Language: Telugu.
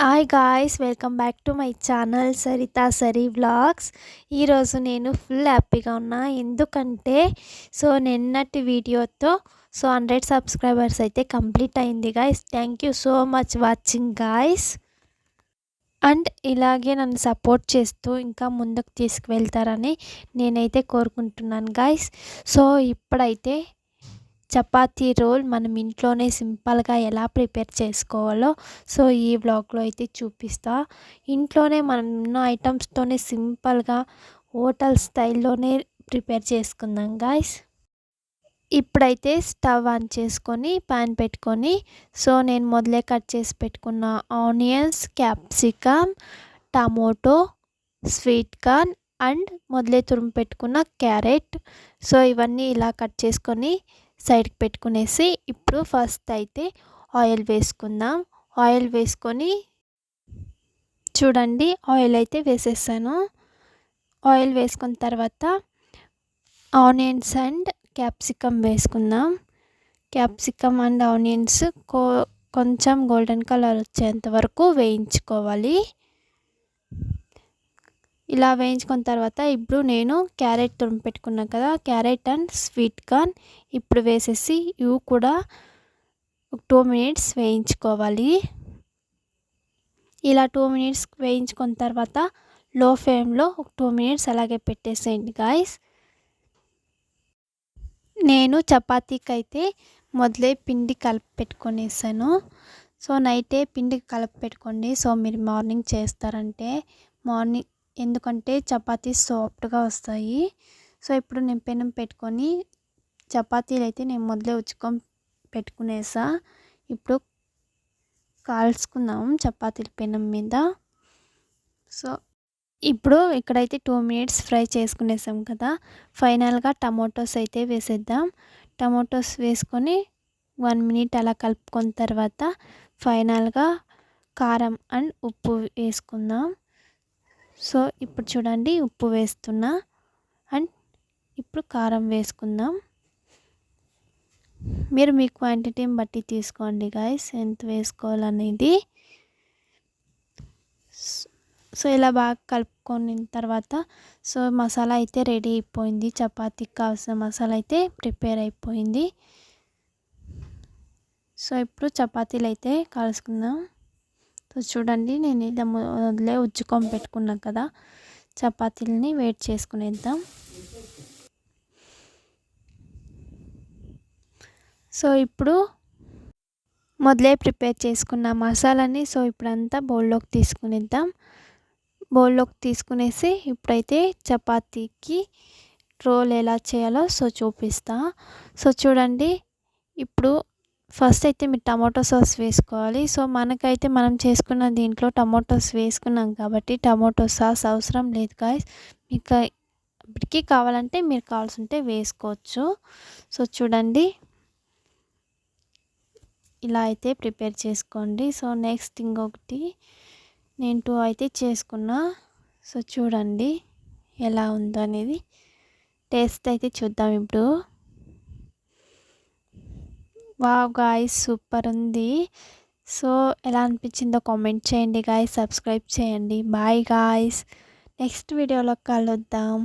Hi guys welcome back to my channel Saritha సరి వ్లాగ్స్ ఈరోజు నేను ఫుల్ హ్యాపీగా ఉన్నా. ఎందుకంటే సో నిన్నటి వీడియోతో సో హండ్రెడ్ సబ్స్క్రైబర్స్ అయితే కంప్లీట్ అయింది guys thank you so much watching guys and ఇలాగే నన్ను సపోర్ట్ చేస్తూ ఇంకా ముందుకు తీసుకువెళ్తారని నేనైతే కోరుకుంటున్నాను గాయస్ సో ఇప్పుడైతే చపాతీ రోల్ మనం ఇంట్లోనే సింపుల్గా ఎలా ప్రిపేర్ చేసుకోవాలో సో ఈ వ్లాగ్లో అయితే చూపిస్తా. ఇంట్లోనే మనం ఉన్న ఐటమ్స్తోనే సింపుల్గా హోటల్ స్టైల్లోనే ప్రిపేర్ చేసుకుందాం గాయస్. ఇప్పుడైతే స్టవ్ ఆన్ చేసుకొని ప్యాన్ పెట్టుకొని సో నేను మొదలే కట్ చేసి పెట్టుకున్న onions capsicum tomato sweet corn and మొదలే తురుము పెట్టుకున్న క్యారెట్. సో ఇవన్నీ ఇలా కట్ చేసుకొని సైడ్కి పెట్టుకునేసి ఇప్పుడు ఫస్ట్ అయితే ఆయిల్ వేసుకుందాం. ఆయిల్ వేసుకొని చూడండి ఆయిల్ అయితే వేసేసాను. ఆయిల్ వేసుకున్న తర్వాత ఆనియన్స్ అండ్ క్యాప్సికమ్ వేసుకుందాం. క్యాప్సికమ్ అండ్ ఆనియన్స్ కో కొంచెం గోల్డెన్ కలర్ వచ్చేంత వరకు వేయించుకోవాలి. ఇలా వేయించుకున్న తర్వాత ఇప్పుడు నేను క్యారెట్ తురుము పెట్టుకున్నాను కదా క్యారెట్ అండ్ స్వీట్ కార్న్. ఇప్పుడు వేసేసి ఇవి కూడా ఒక టూ మినిట్స్ వేయించుకోవాలి. ఇలా టూ మినిట్స్ వేయించుకున్న తర్వాత లో ఫ్లేమ్లో ఒక టూ మినిట్స్ అలాగే పెట్టేసేయండి గాయస్. నేను చపాతీకి అయితే మొదలే పిండి కలిపి పెట్టుకొనేసాను. సో నైటే పిండి కలిపి పెట్టుకోండి. సో మీరు మార్నింగ్ చేస్తారంటే మార్నింగ్ ఎందుకంటే చపాతీ సాఫ్ట్గా వస్తాయి. సో ఇప్పుడు నేను పెనం పెట్టుకొని చపాతీలు అయితే నేను మొదలే ఉచ్చుకొని పెట్టుకునేసా. ఇప్పుడు కాల్చుకుందాం చపాతీలు పెనం మీద. సో ఇప్పుడు ఇక్కడైతే టూ మినిట్స్ ఫ్రై చేసుకునేసాం కదా. ఫైనల్గా టమాటోస్ అయితే వేసేద్దాం. టమాటోస్ వేసుకొని వన్ మినిట్ అలా కలుపుకున్న తర్వాత ఫైనల్గా కారం అండ్ ఉప్పు వేసుకుందాం. సో ఇప్పుడు చూడండి ఉప్పు వేస్తున్నా. అండ్ ఇప్పుడు కారం వేసుకుందాం. మీరు మీ క్వాంటిటీని బట్టి తీసుకోండి గాయస్ ఎంత వేసుకోవాలనేది. సో ఇలా బాగా కలుపుకొని తర్వాత సో మసాలా అయితే రెడీ అయిపోయింది. చపాతీకి కావాల్సిన మసాలా అయితే ప్రిపేర్ అయిపోయింది. సో ఇప్పుడు చపాతీలు అయితే కాల్చుకుందాం. సో చూడండి నేను ఇలా మొదలే ఉజ్జుకొని పెట్టుకున్నాను కదా చపాతీలని వేట్ చేసుకునేద్దాం. సో ఇప్పుడు మొదలే ప్రిపేర్ చేసుకున్న మసాలాని సో ఇప్పుడంతా బౌల్లోకి తీసుకునేద్దాం. బౌల్లోకి తీసుకునేసి ఇప్పుడైతే చపాతీకి రోల్ ఎలా చేయాలో సో చూపిస్తా. సో చూడండి ఇప్పుడు ఫస్ట్ అయితే మీరు టమాటో సాస్ వేసుకోవాలి. సో మనకైతే మనం చేసుకున్న దీంట్లో టమాటోస్ వేసుకున్నాం కాబట్టి టమాటో సాస్ అవసరం లేదు గాయస్ మీకు ఇప్పటికీ కావాలంటే మీరు కావాల్సి ఉంటే వేసుకోవచ్చు. సో చూడండి. ఇలా అయితే ప్రిపేర్ చేసుకోండి. సో నెక్స్ట్ ఇంకొకటి నేను టూ అయితే చేసుకున్నా. సో చూడండి ఎలా ఉందో అనేది టేస్ట్ అయితే చూద్దాం ఇప్పుడు. వావ్ గాయస్ సూపర్ ఉంది. సో ఎలా అనిపించిందో కామెంట్ చేయండి గాయస్ సబ్స్క్రైబ్ చేయండి. Bye guys. నెక్స్ట్ వీడియోలో కలుద్దాం.